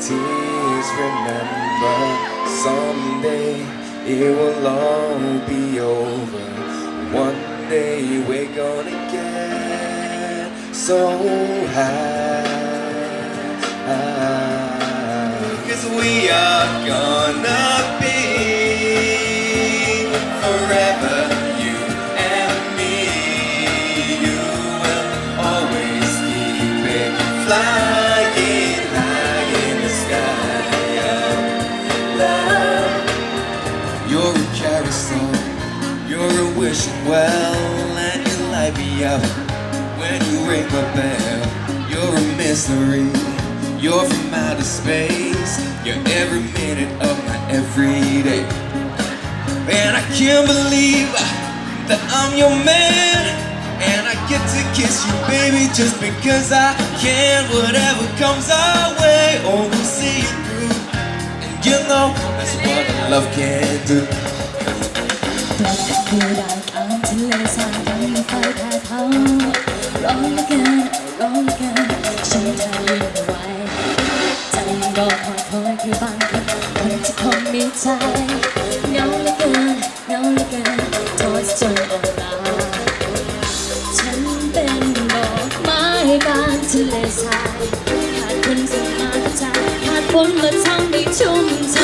tears. Remember, someday it will all be over. One day we're gonna get so high. Cause we are gonna well, and you light me up when you ring my bell. You're a mystery. You're from outer space. You're every minute of my everyday. And I can't believe that I'm your man. And I get to kiss you, baby, just because I can. Whatever comes our way, oh, we'll see it through. And you know that's what love can do. ตัวแทนคือได้ตามทะเลสาบยังไม่ไฟแพ้เผาร้อนเหลือเกินร้อนเหลือเกินฉันทนไม่ไหวใจก็คอยคอยคือบางคนคนที่คงมีใจเหงาเหลือเกินเหงาเหลือเกินโทษจนอ่อนล้าฉันเป็นดอกไม้บานทะเลทรายขาดคนส่งมาใจขาดฝนมาทำให้ชุ่มฉ่ำ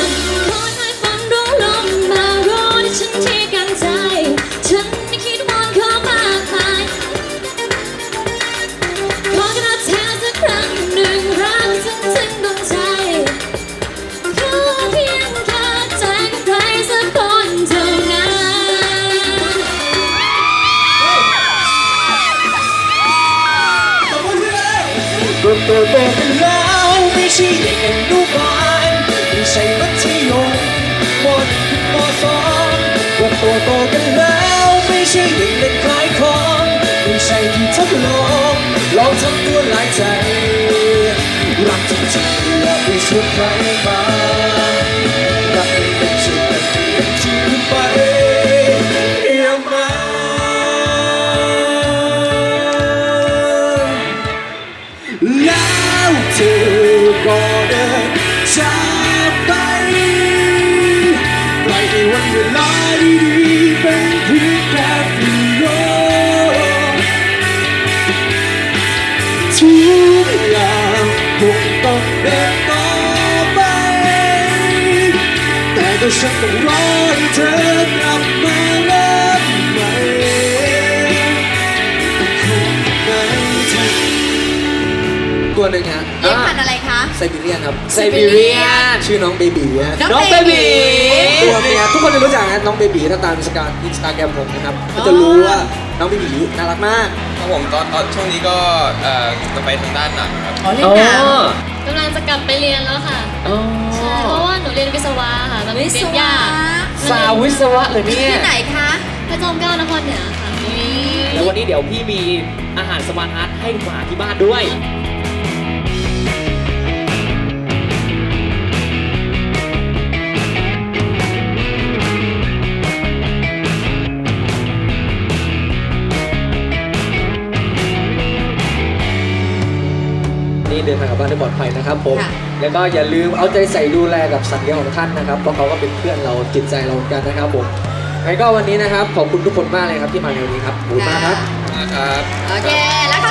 ก็โตโตกันแล้วไม่ใช่เด็กอนุบาลไม่ใช่มัธยมมดปสองก็โตโตกันแล้วไม่ใช่เด็กเล่นขายของไม่ใช่ที่ทดลองลองทำตัวหลายใจรักจริงๆอย่าไปชวนใครมา คงต้องเดินต่อไป แต่ก็ฉันต้องรอให้เธอกลับมารักใหม่คงไม่ทันตัวหนึ่งฮะเลี้ยงพันธุ์อะไรคะ ไซบีเรียนครับ ไซบีเรียน ชื่อน้องเบบีฮะ น้องเบบีตัวเมียทุกคนจะรู้จักนะน้องเบบีถ้าตามอินสตาอินสตาแกรมผมนะครับ ก็จะรู้ว่าน้องเบบีน่ารักมาก ครับผมตอนตอนช่วงนี้ก็เอ่อจะไปทางด้านหนังครับ อ๋อเล่นหนัง กำลังจะกลับไปเรียนแล้วค่ะใช่เพราะว่าหนูเรียนวิศวะค่ะตอนนี้วิศเรียนวะยากสาววิศวะเลยเนี่ย ที่ไหนคะพระจอมเกล้านครเหนือค่ะ แล้ววันนี้เดี๋ยวพี่มีอาหารสมาร์ทอาร์ตให้ฝากที่บ้านด้วย เดินทางกลับบ้านได้ปลอดภัยนะครับผม ค่ะ แล้วก็อย่าลืมเอาใจใส่ดูแลกับสัตว์เลี้ยงของท่านนะครับ เพราะเขาก็เป็นเพื่อนเราจิตใจเราเหมือนกันนะครับผมแล้วก็วันนี้นะครับขอบคุณทุกคนมากเลยครับที่มาในวันนี้ครับขอบคุณมากครับนะครับ โอเค แล้วขอเสียงปร